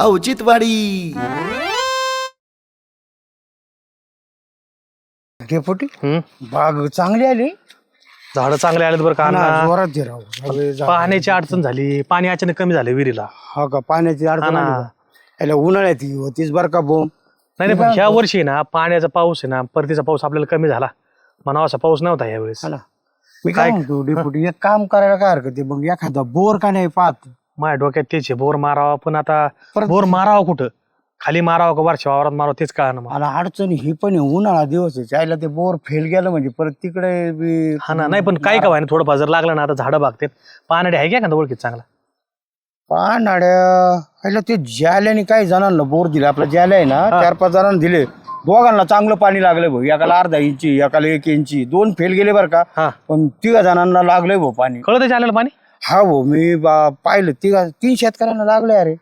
औचित्यवाडी। Deputy हम्म. बाग चांगली आली. झाडं चांगले आलेत बरं का अण्णा. जोरात दे राव. सगळे झाड- पाण्याची अडचण झाली. पाणी अचानक कमी झालं विहिरीला. हा का पाण्याची अडचण. आली का? याला उन्हाळ्यात ही होतीच बर का बोंब नाही नाही पण ह्या वर्षी आहे ना पाण्याचा पाऊस आहे ना परतीचा पाऊस आपल्याला कमी झाला. म्हणावा असा पाऊस नव्हता यावेळेस हा ना. मी काय म्हणतो डेपुटी एक काम करायला काय हरकत आहे? मग एखादा बोर का नाही पाहत? माझ्या डोक्यात तेच आहे बोर मारावा. पण आता परत- बोर मारावा कुठं? खाली मारावा का वरच्या वावरात मारावा तेच कळा ना आणि अडचण ही पण आहे, उन्हाळा दिवस आहे. त्याला ते बोर फेल गेलं म्हणजे परत तिकडे बी- हा ना नाही पण काय का व्हाय ना थोडंफार जर लागलं ना आता झाडं बागतात. पाण्याडे आहे का ओळखीत चांगला? पानाड्या ते ज्याल्याने काही जणांना बोर दिले आपला ज्याला आहे ना चार पाच जणांना दिले. दोघांना चांगलं पाणी लागलंय भाऊ. एकाला अर्धा इंची एकाला एक इंची दोन फेल गेले बरं का हा. पण तिघा जणांना लागलंय भाऊ पाणी. कळत चालेल पाणी? हा भाऊ मी बा- पाहिलं तिघा तीन शेतकऱ्यांना लागलंय अरे.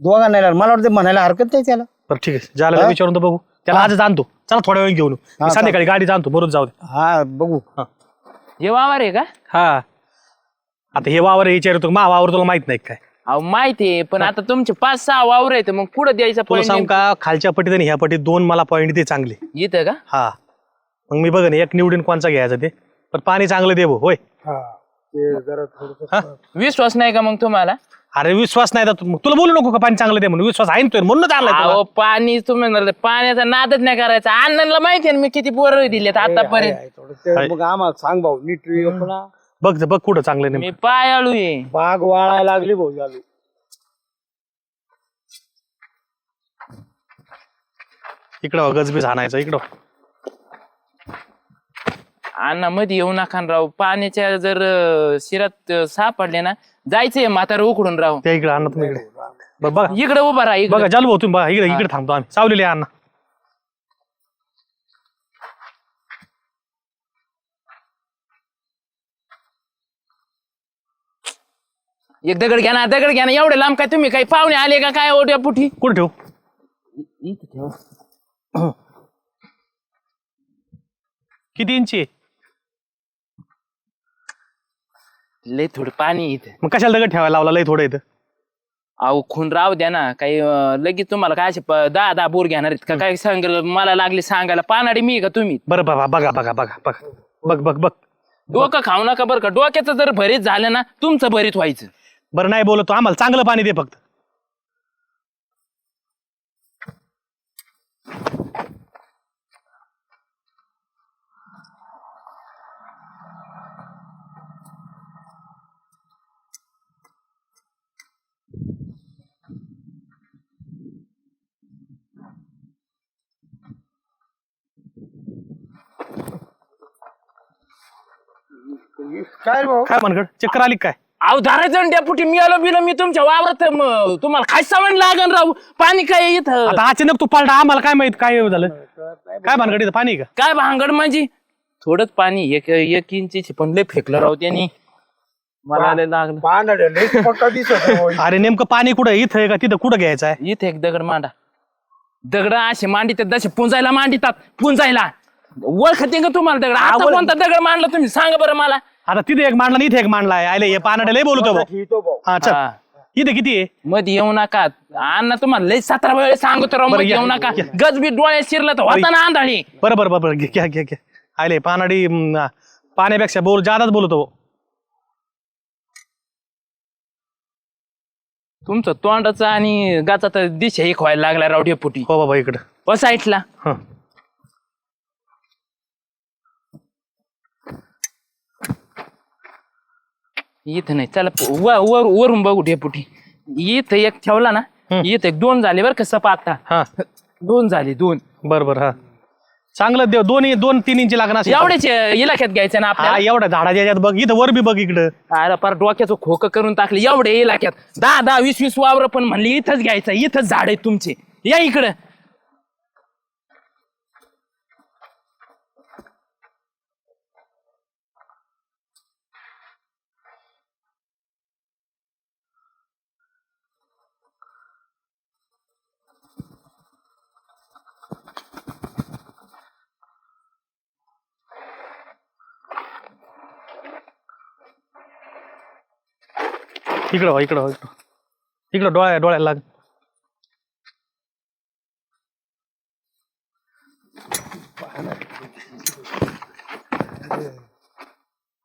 दोघांना नाही लागलं. मला वाटतं म्हणायला हरकत नाही त्याला. बरं ठीक आहे. ज्याला विचारून तर बघू. त्याला आजच आणतो चला थोड्या वेळ घेऊन. येऊ. मी हा, संध्याकाळी गाडी आणतो बरोबर जाऊ दे. हा बघू. हे. वावर आहे का? हा. आता हे वावर विचारतो मा वावर तुला माहीत नाही काय? अहो माहिती आहे पण आता तुमचे पाच सहा वावर आहेत मग कुठं द्यायचा तुला सांग पॉईंट का? खालच्या पटीत आणि ह्या पटीत दोन मला पॉईंट ते चांगले. इथं का? हा. मग मी बघ ना एक निवडून कोणचा घ्यायचा ते? पण पाणी चांगलं दे भाऊ, होय? हा? विश्वास नाही का मग तुम्हाला? अरे विश्वास नाही तर तुला बोलू नको का पाणी चांगलं दे म्हणून? विश्वास आहे ना तुझ्यावर, म्हणूनच आणलाय तुला. अहो पाणी तुम्ही म्हणलं, पाण्याचा नादच नाही करायचा. अण्णांना माहिती आहे ना मी किती पोरं दिलेत आतापर्यंत. थोडं ते मग आम्हाला सांग भाऊ नीट पुन्हा बघ बघ कुठं चांगलं नाही मी पायाळू आहे. बाग वाळायला लागली भाऊ झाली. इकडं गजबीज आणायचं इकडं अण्णा मध्ये येऊ नका ना राव पाण्याच्या जर अं, शिरात अं, सापडले ना जायचंय म्हातारा उकडून राव त्या इकडे आणा तुम्ही इकडे. बघ बघा. इकडे उभा राहा इकडे. बघा चालू भाऊ तुम्ही बघा इकडे इकडे थांबतो आम्ही. सावलेले अण्णा एक दगड घ्या ना दगड घ्या ना एवढे लांब काय तुम्ही काही पाहुणे आले का काय ओढ्या पुठी? कुठे ठेवू. किती इंची आहे? लय थोडं पाणी आहे इथं. मग कशाला दगड ठेवायला लावला? लय थोडं इथं. अहो खून राहू द्या ना. काही अं, लगेच तुम्हाला काय असे प- दहा दहा बोर घेणार आहेत का? काय सांगेल? मला लागले सांगायला. पानाडी मी का तुम्ही? बरं बाबा बघा बघा बघा बघा. बघ बघ बघ. डोकं खाऊ नका बरं का. डोक्याचं जर भरीत झालं ना तुमचं भरीत व्हायचं. बरं नाही बोलतो आम्हाला चांगलं पाणी दे फक्त. काय भाऊ? काय मनगड चक्कर आली काय? अहो धाराचं डेपुटी मी आलो बिलो मी तुमच्या वावरात म- तुम्हाला काय सवण लागन राहू पाणी काय इथं? आता अचानक तू पालटा आम्हाला काय माहीत काय झालं? काय भानगड इथं पाणी आहे का? काय भांगड माझी? थोडंच पाणी एक एक इंचीची पण लय फेकलं राहू त्यांनी. मला लय लागलं. पक्का दिसत आहे. अरे नेमकं पाणी कुठं इथं आहे का? तिथं कुठं घ्यायचं आहे? इथे एक दगड मांडा. दगड असे मांडितात जसे पुंजायला मांडितात. पुंजायला. ओळखते का तुम्हाला दगड? आता कोणता दगड मांडला तुम्ही? सांगा बरं मला. आता तिथे एक मांडला आणि इथे एक मांडलाय आले हे पानाडे लय बोलतो भाऊ. ठेवतो भाऊ हा चल. इथे किती आहे? मध्ये येऊ नका. अण्णा तुम्हाला लय सतरा वेळेस सांगतो रावमध्ये येऊ नका. गजबी डोळ्यात शिरलं तर होता ना आंधळी. बरं बरं बरं बरं घे घ्या घ्या घ्या. आले पानाडी पाण्यापेक्षा बोल जादाच बोलतो तुमचं तोंडाचं आणि गाचा दिशा एक व्हायला लागला राव डेपुटी. हो बाबा इकडं. साईटला हं. इथं नाही. चला प- व- वर वरून बघू डेपुटी इथं एक ठेवला ना इथं एक दोन झाले बरं का सपा आता. हा. दोन झाले दोन. बरं बरं हा. चांगलं देव दोन दोन तीन इंची लागणार असेल. एवढेच अं, इलाक्यात घ्यायचं ना हा आपल्याला एवढ्या झाडाच्या याच्यात बघ इथं वर बी बघ इकडं. अरे पार डोक्याचं खोकं करून टाकले एवढे इलाक्यात दहा दहा वीस वीस वावर पण म्हणले इथंच घ्यायचं इथंच झाड आहेत तुमचे. या इकडं. इकडं हो इकडं हो इकडं इकडं डोळ्या डोळ्या लाग.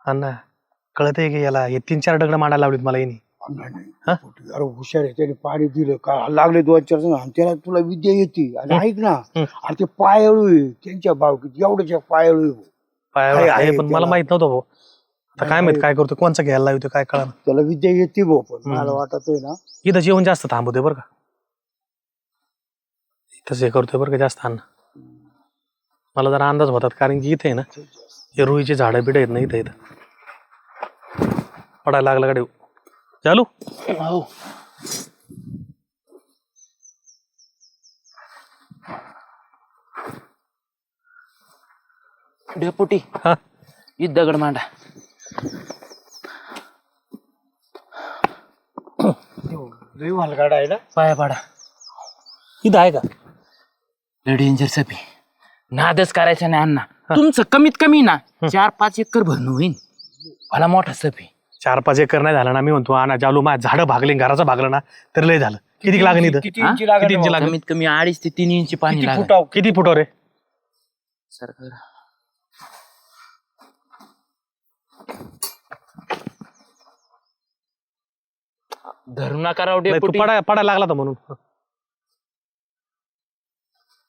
अण्णा कळत आहे की याला हे तीन चार डगड मांडायला लावलीत मला येणे अरे हुशार आहे त्याने पाणी दिलं. का लागले दोन चार जण? त्याला तुला विद्या येते. आणि ऐक ना अरे ते पायळू आहे त्यांच्या बाबतीत. एवढ्याच्या पायळू आहे. आहे, पण मला माहीत नव्हतं भाऊ. आता काय माहीत काय करतो कोणचा घ्यायला लावतो काय कळा त्याला विद्या येते भाऊ पण हम्म. मला वाटत ना. इथं जेवण जास्त थांबवते बरं का. इथंच हे करतोय बरं का जास्त अन्न. मला जरा अंदाज होतात कारण की इथे आहे ना हे रुईची झाडं बिडं आहेत ना इथं इथं. पडायला लागला गाडी चालू? हो. डेपुटी हा? ही दगड मांडा. आहे ना? पाया पाडा. इथं आहे का? डेंजर सपी नादच करायचा नाही अण्णा. तुमचं कमीत कमी ना चार पाच एकर भरणं होईल मला मोठा सपी चार पाच एकर नाही झाला ना मी म्हणतो आणा जालू मा झाडं भागले घराचं भागलं ना तर लय झालं. किती लागेल इथं? किती? इंची लागेल किती इंची कमीत कमी अडीच ते तीन इंची पाणी किती लागेल. फुटाव? किती फुटवर आहे सरकार. धरू नका राव नाही, तू डेपुटी. पडाय पडायला लागला तर म्हणून.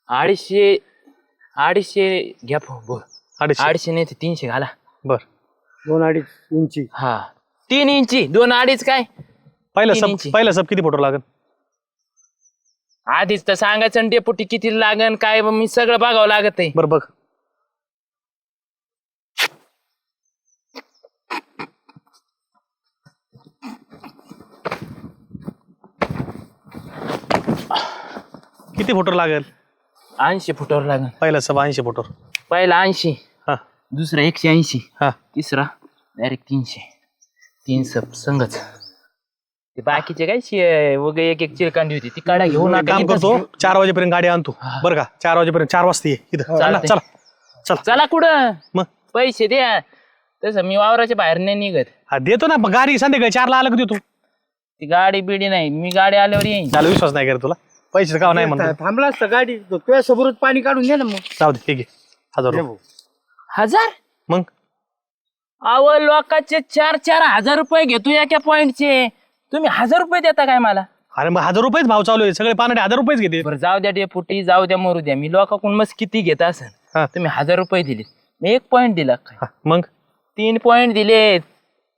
अडीचशे अडीचशे घ्या फो- बोल. अडीचशे. अडीचशे नाही तर तीनशे घाला. बर. दोन अडीच इंची. हा. तीन इंची. दोन अडीच काय? पहिलं तीन सब. पहिलं सब किती फुटवर लागेल? आधीच तर सांगायचं ना डेपुटी किती लागन काय मी सगळं बघावं लागत आहे बरं बघ. किती फुटवर लागेल? ऐंशी फुटावर लागन पहिलं सब ऐंशी फुटवर. पहिला ऐंशी. हा. दुसरा एकशे ऐंशी. हा. तिसरा डायरेक्ट तीनशे. तीन सब संगच. ते बाकीचे काय शे वगैरे एक एक चिरकांडी होती ती काढा घेऊन काम करतो. चार वाजेपर्यंत गाडी आणतो. बरं का? चार वाजेपर्यंत चार वाजता ये. इथं. चला चालतंय. चला चला. चला. कुठं? मग? पैसे द्या. तसं मी वावराच्या बाहेर नाही निघत. हा देतो ना. मग गाडी संध्याकाळी चारला आलं का देतो? ती गाडी बिडी नाही. मी गाडी आल्यावर येईन. झालं विश्वास नाही करत तुला. पैसे का नाही म्हणतो थांबला असता गाडी. तो तुझ्या समोरच पाणी काढून घे ना मग. जाऊ दे ठीक आहे. हजार दे रुपये. भाऊ. हजार? मग? अव लोकांचे चार चार हजार रुपये घेतो एका पॉइंटचे तुम्ही हजार रुपये देता काय मला? अरे मग हजार रुपयेच भाव चालू आहे. सगळे पानाडे हजार रुपयेच घेते. बरं जाऊ द्या डेपुटी जाऊ द्या मरू द्या. मी लोकांकडून मस्त किती घेत असेल हा. तुम्ही हजार रुपये दिले मी एक पॉइंट दिला काय? हा, मग? तीन पॉइंट दिले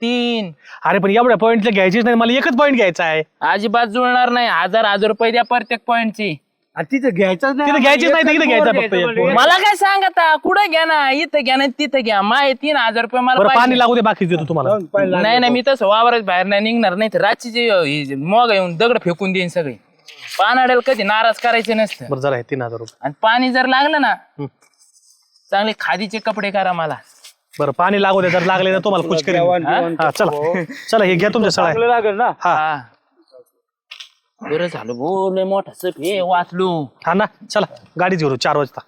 तीन. अरे पण एवढ्या पॉईंटला घ्यायचीच नाही. मला एकच पॉईंट घ्यायचा आहे. अजिबात जुळणार नाही. हजार हजार रुपये द्या प्रत्येक पॉइंटची आणि तिथं घ्यायचंच नाही. तिथं घ्यायचीच नाही, तिथं घ्यायचं फक्त एक. मला काय सांगता कुठं घ्या ना? इथं घ्या ना तिथं घ्या. माय तीन हजार रुपये मला बरं पाहिजे. पाणी लागू दे बाकी देतो तुम्हाला. नाही नाही मी तसं वावरात बाहेर नाही निघणार नाही. तर रातची जे हे मग येऊन दगड फेकून देईन सगळे. पानाड्याला कधी नाराज करायचे नसतं. बरं जरा तीन हजार रुपये. आणि पाणी जर लागलं ना. चांगले खादीचे कपडे करा मला. बरं पाणी लागू दे जर लागले ना तुम्हाला खुश करेन जेवण- हा चला. चला हे घ्या तुमच्या सळा चांगलं लागेल ना? हा. बरं झालं बोल मोठा सप हे वाचलो. हा ना चला गाडीच घेऊ चार वाजता.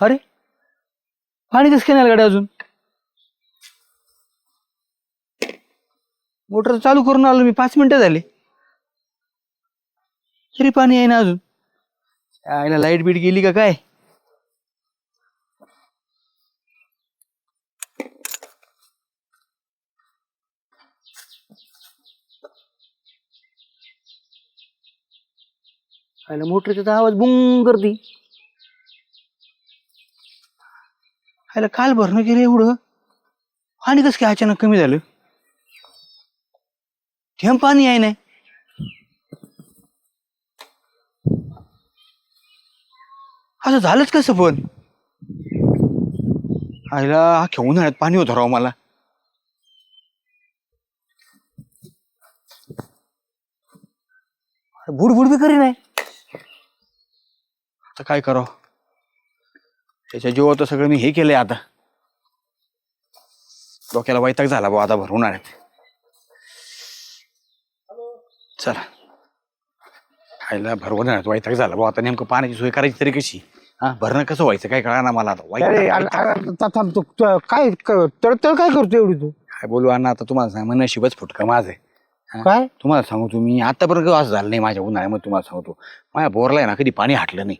अरे पाणी कसं नाही गाडी अजून? मोटर चालू करून आलो मी पाच मिनिटं झाली. तरी पाणी आहे ना अजून? आईला लाइट बीट गेली का काय? आईला मोटरचा तर आवाज बुंग करती आईला काल भरणं केलं एवढं. पाणी कसं काय अचानक कमी झालं? थेंब पाणी आहे नाही असं झालंच कसं पण? आईला अख्ख्या उन्हाळ्यात पाणी होतं राव मला. अरे बुडबुड बी करी नाही आता काय करावं? त्याच्या जीवावर तर सगळं मी हे केलंय आता. डोक्याला वैताग झाला भाऊ आता भरून आहेत चला. खायला भरवून आणत वैताग झाला. भाऊ आता नेमकं पाण्याची सोय करायची तरी कशी? हा भरणं कसं व्हायचं? काय कळा ना मला आता. अरे वैताग- अरे, अरे, था- थांब तू. तू- काय क- तळतळ काय करतो एवढी तू? काय बोलू अण्णा आता तुम्हाला सांग मग नशीबच फुटका माझं आहे? काय? तुम्हाला सांगू तुम्ही आतापर्यंत असं झालं नाही माझ्या उन्हाळ्यामध्ये तुम्हाला सांगतो. माझ्या बोरला आहे ना कधी पाणी हाटलं नाही.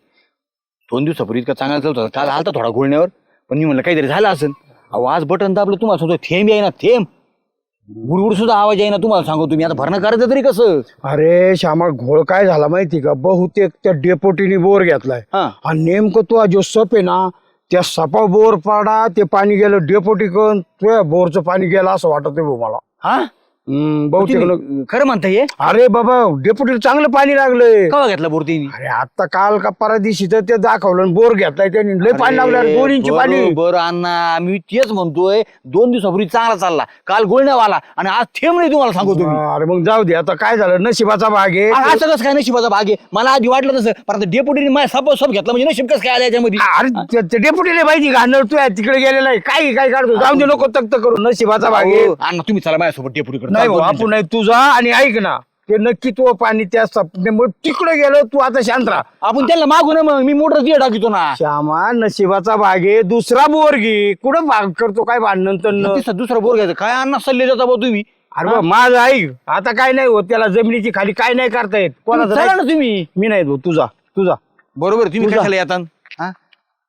दोन दिवसापूर्वी इतका चांगला चालत काल आलता थोडा गुळण्यावर पण मी म्हणलं काहीतरी झालं असेल. अहो आज बटन दाबलं तुम्हाला सांगतो थेंब आहे ना थेंब. गुडगुड सुद्धा आवाज आहे ना तुम्हाला सांगू तुम्ही. आता भरणं करायचं तरी कसं? अरे श्यामा घोळ काय झाला माहिती का? बहुतेक त्या डेपोटीने बोर घेतलाय. हा. आणि नेमकं तो जो सप आहे ना त्या सपा बोर पाडा ते पाणी गेलं डेपोटी कडून तुझ्या बोरचं पाणी गेलं असं वाटत मला. हा? हम्म, बहुतेक लोक- खरं म्हणता ये अरे बाबा डेपोटीला चांगलं पाणी लागलंय. कवा घेतला बोरतीने अरे आता काल का परा दिवशी तर ते दाखवलं आणि बोर घेतलाय त्यांनी. लय पाणी लागलं अरे दोन इंची पाणी. बरं अण्णा मी तेच म्हणतोय दोन दिवसापूर्वी चांगला चालला. काल गुळण्यावाला आणि आज थेंब नाही तुम्हाला सांगू तुम्ही. हा, अरे मग जाऊ दे आता काय झालं? नशिबाचा भाग आहे. असं कसं काय नशिबाचा भाग आहे? मला आधी वाटलं तसं पण आता डेपुटीने माझ्या सप सप घेतला म्हणजे नशीब कसं काय आलं याच्यामध्ये? अरे ते- ते डेपुटीला माहिती नळ तू आहे तिकडे गेलेला आहे. काही काय काढतो? जाऊ दे नको तक्त करू. नशिबाचा भाग आहे. अण्णा तुम्ही चला माझ्यासोबत डेपुटीकडे नाही आपण नाही तुझा आणि ऐक ना. ते नक्की तो पाणी त्या सपनेमुळे तिकडे गेलो तू आता शांत राहा. आपण त्यांना मागू ना मग मी मोटर दिया टाकितो ना. श्यामा नशिबाचा भाग आहे दुसरा बोर घे कुठं भाग करतो काय भांडण तर दुसरा बोर घ्यायचा. काय अण्णा सल्ले देता बा तुम्ही? अरे बा, माझं ऐक. आता काय नाही होत त्याला जमिनीची खाली काय नाही करता येत. कोणाचं चला नाही. ना तुम्ही. मी नाही भाऊ, तुझा तुझा बरोबर तुम्ही. कशाला येतात हा?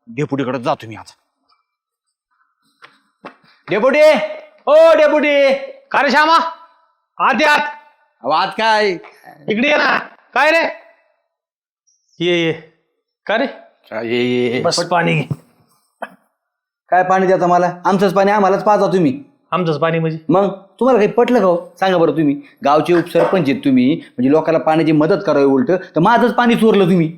डेपुटीकडे जा तुम्ही आता. डेपुटी! ओ डेपुटी! का रे श्यामा? आत. ये आत आज काय? इकडे ये ना. काय रे? ये ये. का रे? ये, ये, ये. बस पाणी घे. काय पाणी देता मला? आमचंच पाणी आम्हालाच पाहता तुम्ही. आमचंच पाणी म्हणजे? मग? तुम्हाला काही पटलं का हो? सांगा बरं तुम्ही. गावचे उपसरपंच आहेत तुम्ही. म्हणजे लोकांना पाण्याची मदत करावी उलट. तर माझंच पाणी चोरलं तुम्ही.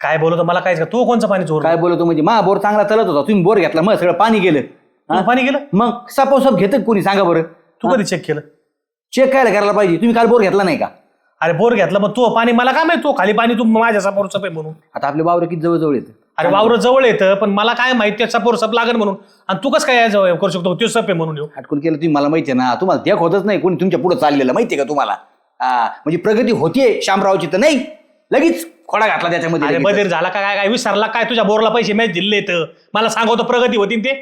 काय बोलतो? मला कायच का? तू कोणचं पाणी चोर काय बोलतो? म्हणजे मा बोर चांगला चालत होता. तुम्ही बोर घेतला. मग सगळं पाणी गेलं. हा? पाणी गेलं? मग सपासप घेतं कोणी? सांगा बरं. तू कधी चेक केलं? चेक कायला करायला पाहिजे. तुम्ही काल बोर घेतला नाही का? अरे बोर घेतलं मग तू पाणी मला काय माहिती? तू खाली पाणी तू माझ्या सपोर सप आहे म्हणून. आता आपले वावर किती जवळ जवळ येतं? अरे वावर जवळ येतं पण मला काय माहिती त्या सपोर सप लागेल म्हणून. आणि तू कसं काय यायचं करू शकतो? तो सप आहे म्हणून येऊ हटकून केलं तुम्ही मला माहिती आहे ना. तुम्हाला देख होतच नाही कोणी तुमच्यापुढे चाललेलं. माहितीये का तुम्हाला? हा म्हणजे प्रगती होतीये शामरावची तर नाही. लगेच खोडा घातला त्याच्यामध्ये लगेच. झाला का? काय काय विसरला काय? तुझ्या बोरला पैसे मॅच दिले तर मला सांगतो प्रगती होती ते.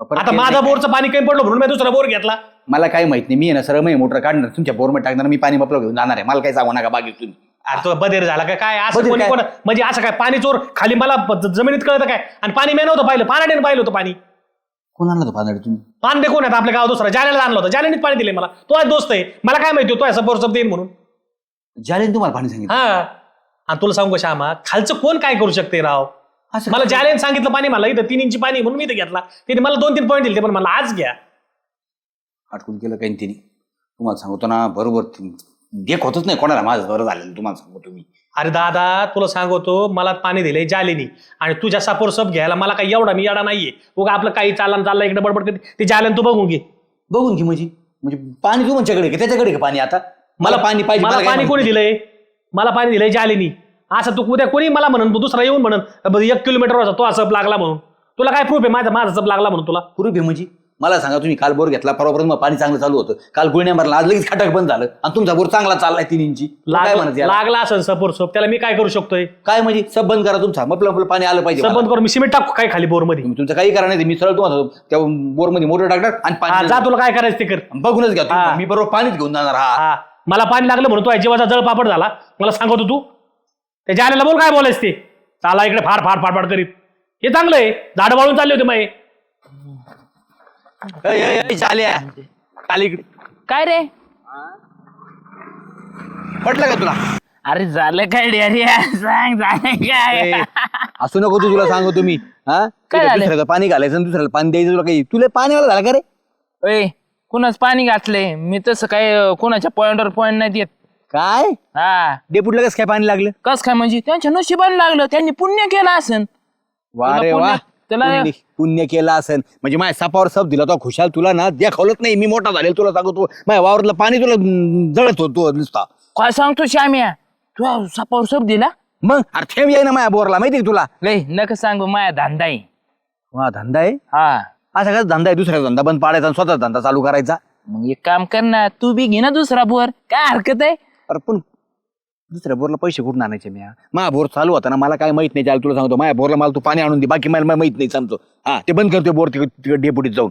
परत आता माझा बोरचं पाणी कमी पडलं म्हणून मी दुसरा बोर घेतला. मला काही माहीत नाही. मी आहे ना सरळ मी मोटर काढणार तुमच्या बोरमध्ये टाकणार मी पाणी मपलं घेऊन जाणार आहे. मला काही सांगू नका बाकी तुम्ही. अरे तो बदेर झाला का काय? असं बधीर कोणी काय? कोण म्हणजे असं काय पाणी चोर? खाली मला जमिनीत कळतं काय? आणि पाणी मी नव्हतं पाहिलं. पाण्याने पाहिलं होतं पाणी. कोण आणलं होतं पानाडे तुम्ही? पांडे कोण आहेत आपल्या गाव दुसरा. जाल्याला आणलं होतं. जाल्याने पाणी दिले मला. तो आहे दोस्त आहे. मला काय माहिती तो सपोर सब देईन म्हणून. ज्याने तुम्हाला पाणी सांगितलं? हा. आणि तुला सांगू का श्यामा? खालचं कोण काय करू शकते राव? असं मला जाल्याने सांगितलं पाणी मला. इथं तीन इंची पाणी म्हणून मी इथं घेतला. तिने मला दोन तीन पॉईंट दिले पण मला आज घ्या. अटकून केलं काही तिने. तुम्हाला सांगतो ना बरोबर देख होतच नाही कोणाला माझं बरं झालेलं तुम्हाला सांगतो तुम्ही अरे दादा तुला सांगतो मला पाणी दिलंय जालेनी. आणि तुझ्या सापोर सब घ्यायला मला काही एवढा मी एवढा नाहीये. उगा आपलं काही चालला चालला इकडे बडबड करते ते जाल्यान तू बघून घे. बघून की म्हणजे. म्हणजे पाणी तुमच्याकडे का त्याच्याकडे का पाणी आता. मला पाणी पाहिजे मला काय पाणी कोणी. दिलंय? मला पाणी दिलंय जालेनी. असं तू उद्या कोणी मला म्हणून दुसरा येऊन म्हणून एक किलोमीटर तो असं लागला म्हणून. तुला काय प्रूफ आहे? माझा माझा सब लागला म्हणून तुला. पूर्वी म्हणजे. मला सांगा तुम्ही काल बोर घेतला परवापर्यंत मग पाणी चांगलं चालू होतं. काल गुळण्या मारला आज लगेच खटक बंद झालं. आणि तुमचा बोर चांगला चाललाय तीन इंची. काय लाग- याला? लागला असं सपोर सोप त्याला मी काय करू शकतोय? काय म्हणजे? सब बंद करा तुमचा. मग आपलं पाणी आलं पाहिजे मला. बंद करून मी सिमेंट टाकू काय खाली बोरमध्ये तुम्ही तुमचं काही करा नाही ते. मी सरळ तुम्हाला त्या बोरमध्ये मोटर टाकणार आणि हा, पाणी जा तुला काय करायचं ते कर. बघूनच घ्या तुम्ही. हा. मी बरोबर पाणीच घेऊन जाणार हा. हा. मला पाणी लागलं म्हणून तो जीवाचा जळ पापड झाला. मला सांगतो तू. त्या जाल्याला बोल काय बोलायच ते? चाला इकडे फार फार फाडफाड करीत. हे चांगलं आहे. झाड वाळून चालले होते माये. झाल्या चाल इकडे. काय रे? पटलं का तुला? अरे झालं काय डेअरी सांग झालं ए, काय असू नको तू तुला सांगू तुम्ही हा? काय झालं? दुसऱ्याचं पाणी घालायचं आणि दुसऱ्याला पाणी द्यायचं तुला काही तुला पाणी वाला झाला का रे? ओय कुणाच पाणी घातलंय? मी तसं काय अं, कुणाच्या पॉइंटवर पॉइंट नाही देत. काय? हा. डेपुटला कसं काय पाणी लागलं? कस काय म्हणजे? त्यांच्या नशिबाने लागलं त्यांनी पुण्य केलं असन. वा तुला रे वा. त्याला- पुण्य पुण्य केलं असेल. म्हणजे माझ्या सापावर सप दिला तो खुशाल तुला ना दाखवलंच नाही. मी मोठा झालेला तुला सांगतो. माझ्या वावरलं पाणी तुला जळत होतो नुसता. काय सांगतो श्याम्या तू सपावर सोप दिला? मग? अरे थेंब येई ना माझ्या बोरला. माहिती तुला? लय नका सांगू. माया धंदा आहे वा धंदा आहे? हा. असा का धंदा आहे? दुसऱ्या धंदा बंद पाडायचा आणि स्वतः धंदा चालू करायचा? मग एक काम कर ना. तू बी घे ना दुसरा बोर. काय हरकत आहे? अरे पण दुसऱ्या बोरला पैसे कुठून आणायचे मी माझा बोर चालू होता ना मला काय माहीत नाही त्याला तुला सांगतो माझ्या बोरला मला तू पाणी आणून दे बाकी मला माहीत नाही सांगतो. हा ते बंद करतोय बोर तिकडे तिकडे डेपुटीत जाऊन.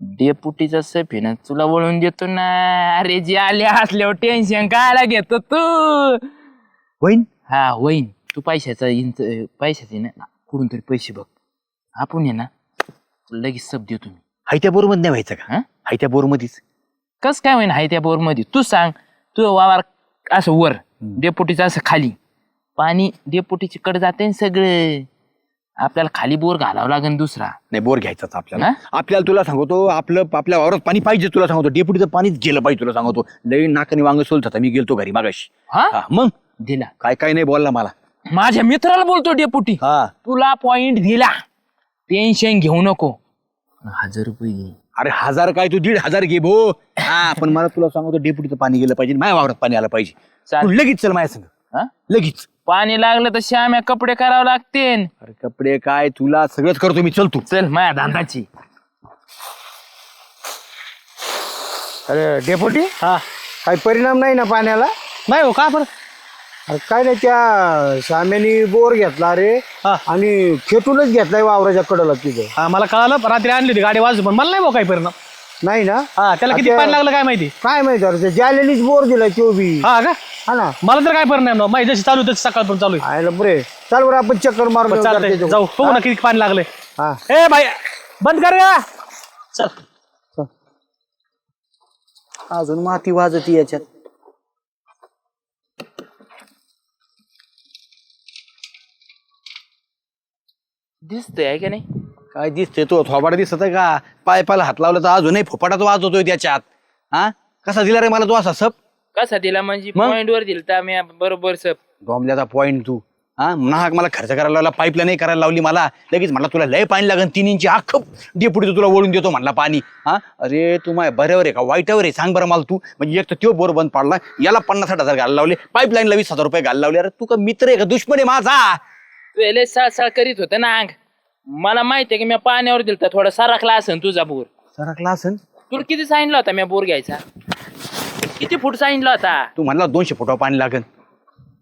डेपुटीचा सप आहे ना तुला वळून देतो ना. अरे जे आले असल्यावर टेन्शन कायला घेतो तू? होईन हा होईन तू पैशाचा इंच पैशाचे ना कुठून तरी पैसे बघ. आपण आहे ना लगेच सब देतो मी हायत्या बोरमध्ये नाही व्हायचं का? हा? हायत्या बोर मध्येच कस काय होईन हाय त्या बोरमध्ये तू सांग. तू वावर असं वर. डेपोटीचं असं खाली. पाणी डेपोटीची कडे जाते सगळे. आपल्याला खाली बोर घालावं लागेल दुसरा. नाही बोर घ्यायचाच आपल्याला? आपल्याला तुला सांगतो आपलं आपल्या वावरात पाणी पाहिजे तुला सांगतो. डेपुटीचं पाणीच गेलं पाहिजे तुला सांगतो. लई नाकाने वांग सोलत होता मी गेलतो घरी मागाशी. हा? हा, मग? दिला. काय काय नाही बोलला मला. माझ्या मित्राला बोलतो डेपुटी. हा. तुला पॉइंट दिला. टेन्शन घेऊ नको. हजार रुपये घे. अरे हजार काय तू दीड हजार घे भो. हा पण मला तुला सांगतो डेपुटीचं पाणी गेलं पाहिजे माझ्या वावरात पाणी आलं पाहिजे. तू लगेच चल माझ्या संग. हा? लगेच. पाणी लागलं तर श्याम्या कपडे करावं लागतील. अरे कपडे काय तुला सगळंच करतो मी. चल तू. चल माझ्या धांदाची अरे डेपोटी? हा. काही परिणाम नाही ना पाण्याला? नाही हो का बरं? अरे काय नाही त्या साम्यानी बोर घेतला रे. हा. आणि खेटूनच घेतलाय वावराच्या कडला तिथं. हा मला कळालं रात्री आणली होती गाडी वाजू पण मला नाही भाऊ काही परिणाम. नाही ना? हा त्याला किती. पाणी लागलं काय माहिती? काय माहिती अरे त्या जालेनीच बोर दिलाय तो बी. हा का? हा ना. मला तर काय परिणाम नाही माहिती जशी चालू तशी सकाळपर्यंत चालू आहे. आयला बरे चाल बरं आपण चक्कर मारून येऊ चालतंय. जाऊ. बघू ना किती पाणी लागले हा. ए भाई बंद कर या चल. अजून माती वाजती याच्यात. दिसतंय आहे का नाही? काय दिसते तो? थोबाडा दिसत आहे का? पाय पायला हात लावला तर अजूनही फोपाटाच वाजवतोय त्याच्यात. हा? कसा दिला रे मला तो असा सप? कसा दिला म्हणजे मग? पॉइंट वर दिला तर मी बरोबर सब डॉमल्याचा पॉइंट तू. हा नाहक मला खर्च करायला लावला पाईपला नाही करायला लावली मला. लगेच म्हणला तुला लय पाणी लागेल तीन इंची अख्खं डेपुटी तुला ओढून देतो म्हणला पाणी. हा? अरे तू माझ्या बऱ्यावर आहे का? वाईटावर आहे. सांग बरं मला तू. म्हणजे एक तर तो बोर बंद पाडला. याला पन्नास साठ हजार घालायला लावले. पाईपलाईनला वीस हजार रुपये घालायला लावले. अरे तू का मित्र आहे का? दुश्मन आहे माझा. तू लय सळसळ करीत होत ना अंग मला माहिती आहे की मी पाण्यावर दिलता. थोडा सारखला असेल तुझा बोर. सरकला असेल तुला किती सांगितलं होता मी बोर घ्यायचा? किती फूट सांगितलं होता? तू म्हणला दोनशे फुटावर पाणी लागेल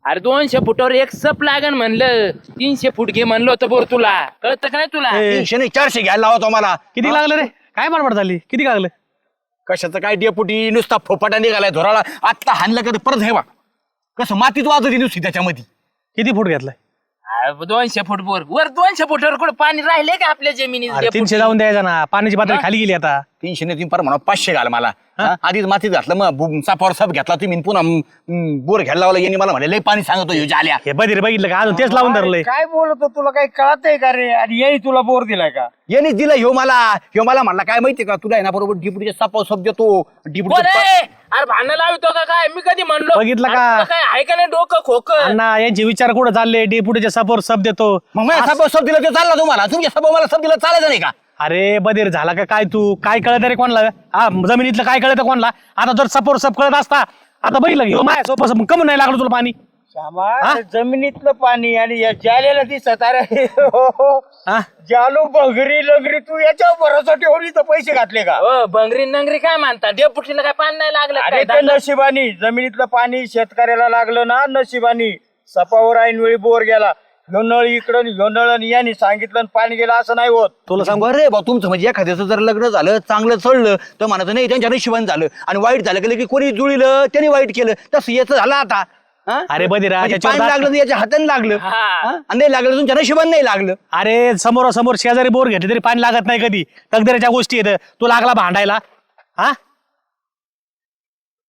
अरे दोनशे फुटावर एक सप लागन म्हणलं. तीनशे फूट घे म्हणलं होतं बोर तुला. कळतं का नाही तुला? तीनशे नाही चारशे घ्यायला लावा तो मला. किती लागलं रे? काय बडबड झाली? किती लागलं? कशाचं काय डेपुटी नुसता फोपाटा निघालाय धोराला आत्ता हाणलं का ते परत हे बा कसं मातीत वाजती नुसती त्याच्यामध्ये. किती फूट घेतलाय? दोनशे फूट बोर वर दोनशे फुटावर कुठं पाणी राहिले का आपल्या जमिनीत? तीनशे जाऊन द्यायचा ना. पाण्याची पातळी खाली गेली आता. तीनशे ने तीन पर म्हणा पाचशे घाल मला. हा? आधीच मातीत घातलं मग सापावर साप घेतला तुम्ही पुन्हा म, बोर घ्यायला लावला. यांनी मला म्हणे लय पाणी सांगतो ह्यो जाल्या. हे बधीर बघितलं का? अजून तेच लावून धरलंय. काय बोलतो तुला? काही कळत आहे का रे? आणि येई तुला बोर दिलाय का? यांनीच दिलं ह्यो मला. ह्यो मला म्हणला काय माहितीये का? तुला आहे ना बरोबर डिपुटीच्या सापावर साप देतो. डिपुटी? अरे भांडण लावतो का काय? मी कधी म्हणलो? बघितलं का? अरे तुला काय आहे का नाही डोकं खोक? अण्णा यांचे विचार कुठं चालले? डेपुटीच्या सपोर सब देतो. मग माझ्या सापावर साप दिला तो चालला तुम्हाला. तुमच्या सापावर मला साप दिला चालायचं नाही का? अरे बधीर झाला का काय तू? काय कळत रे कोणला? हा जमिनीतलं काय कळत कोणला? आता जर सपोर सब कळत असता आता बघितलं घेऊ माझ्या सोपं कमी नाही लागलं तुला पाणी. हा? ते जमिनीतलं पाणी आणि या जालेला दिसत अरे हो, हो. जालू बगरी लगरी तू याच्या भरोसा ठेवली तर पैसे घातले का? हो बंगरी नंगरी काय मानता? डेपुटीला काय पाणी नाही लागलं अरे काय ते नशिबानी जमिनीतलं पाणी शेतकऱ्याला लागलं ना नशिबानी. सपावर ऐन वेळी बोर गेला. ह्यो नळ इकडं आणि ह्यो नळ आणि यांनी सांगितलं आणि पाणी गेलं असं नाही होत. तुला सांग बरं बा तुमचं म्हणजे एखाद्याचं जर लग्न झालं चांगलं चढलं तर म्हणायचं नाही त्यांच्या नशिबान झालं. आणि वाईट झालं गेलं की कोणी जुळलं त्यांनी वाईट केलं. तसं याचं झालं आता. हा? अरे बधीरा म्हणजे त्याच्यावर पाणी दात- लागलं तर याच्या हाताने लागलं. हा. हा? आणि नाही लागलं तुमच्या नशिबान नाही लागलं. अरे समोर समोर शेजारी बोर घेतले तरी पाणी लागत नाही कधी. तकदीराच्या गोष्टी आहेत. तू लागला भांडायला. हा?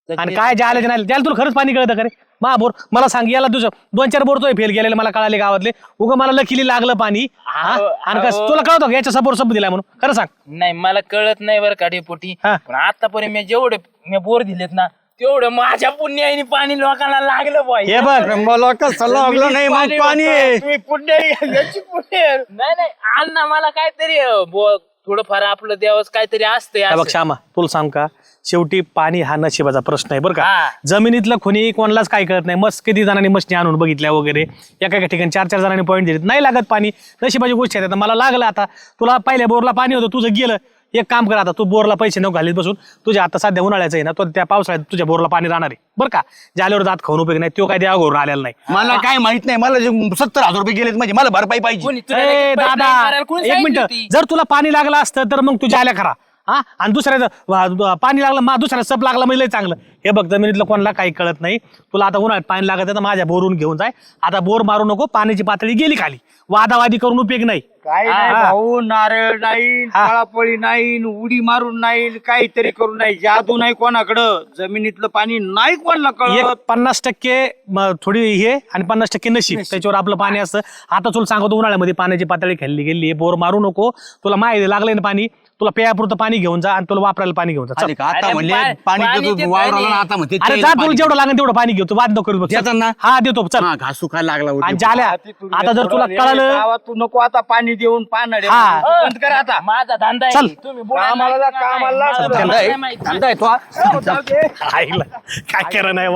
आणि काय जे आले ते नाही त्याला तुला खरंच पाणी कळतं का रे? मा बोर मला सांग याला तुझं दोन चार बोर तो फेल गेलेले मला कळाले गावातले. उगं मला लकीली लागलं पाणी. हा? अहो, आणि कस? अहो. तुला कळतो का याच्या समोर सब दिला म्हणून? खरं सांग. नाही मला कळत नाही बरं का डेपुटी. हा. पण आतापर्यंत मी जेवढे मी बोर दिलेत ना तेवढं माझ्या पुण्याने पाणी लोकांना लागलं बाई. हे बघ मला कसं लागलं नाही मग पाणी तुम्ही पुण्यारी याची पुण्य नाही नाही अण्णा मला काहीतरी अं, बो- थोडंफार आपलं देवाच काहीतरी असतंय हे बघ. श्यामा तुला सांग का? शेवटी पाणी हा नशिबाचा प्रश्न आहे बरं का? हा. जमिनीतलं कोणी कोणालाच काय कळत नाही. मस्त किती जणांनी मस्ती आणून बघितल्या वगैरे. एका एका ठिकाणी चार चार जणांनी पॉईंट दिले नाही लागत पाणी. नशिबाची गोष्ट आहे आता मला लागलं आता. तुला पहिल्या बोरला पाणी होतं तुझं गेलं. एक काम कर आता तू बोरला पैसे नको घालीत बसून. तुझ्या आता सध्या उन्हाळ्याचं आहे ना तो त्या पावसाळ्यात तुझ्या बोरला पाणी राहणार आहे. बरं का? जाल्यावर दात खाऊन उपयोग नाही तो काय त्या घोरून आलेला नाही. मला काय माहीत नाही मला सत्तर हजार रुपये गेलेत म्हणजे मला भरपाई पाहिजे. कोणी तुला ए, लगेच पैसे नाही दादा कोणी एक सांगितलं मिनिट? जर तुला पाणी लागलं असतं तर मग तुझ्या आल्या खरा हा आणि दुसऱ्याचं वा- द- पाणी लागलं मा दुसऱ्या सप लागला म्हणजे लय चांगलं. हे बघ जमिनीतलं कोणाला काही कळत नाही. तुला आता उन्हाळ्यात पाणी लागत आहे तर माझ्या बोरून घेऊन जाय. आता बोर मारू नको पाण्याची पातळी गेली खाली. वादावादी करून उपयोग नाही. काय नाही हा. भाऊ नारळ नाही हा. नाही उडी मारून नाही काहीतरी करून नाही. जादू नाही कोणाकडं. जमिनीतलं पाणी नाही कोणाला एक कळत. पन्नास टक्के म, थोडी हे आणि पन्नास टक्के नशीब. त्याच्यावर आपलं पाणी असतं. आता तुला सांगतो उन्हाळ्यामध्ये पाण्याची पातळी खाल्ली गेली. बोर मारू नको. तुला माहिती लागलंय ना पाणी. तुला प्यापुरतं पाणी घेऊन जा आणि तुला वापरायला पाणी घेऊन जा. चल. आले का? आता अरे म्हणले पा- पाणी पाणी देतो देत वावराला आता म्हणते अरे जा तुला जेवढं लागेल तेवढं पाणी घेतो वाद नको करू बघ. देतात ना? हा देतो चल हा, घास सुकायला लागला होता. आणि झाल्या आता जर तुला कळालं गावात तू नको आता पाणी देऊन पाहणार हा. बंद कर आता माझा धंदा चल. आहे तुम्ही बोलायला कामाला जा, काय? लाग. धंदा आहे काय माहिती? धंदा आहे तो हा. आईला काय करा नाही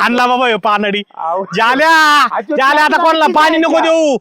हाणला बाबा ह्यो पानडी झाल्या झाल्या आता कोणाला पाणी नको देऊ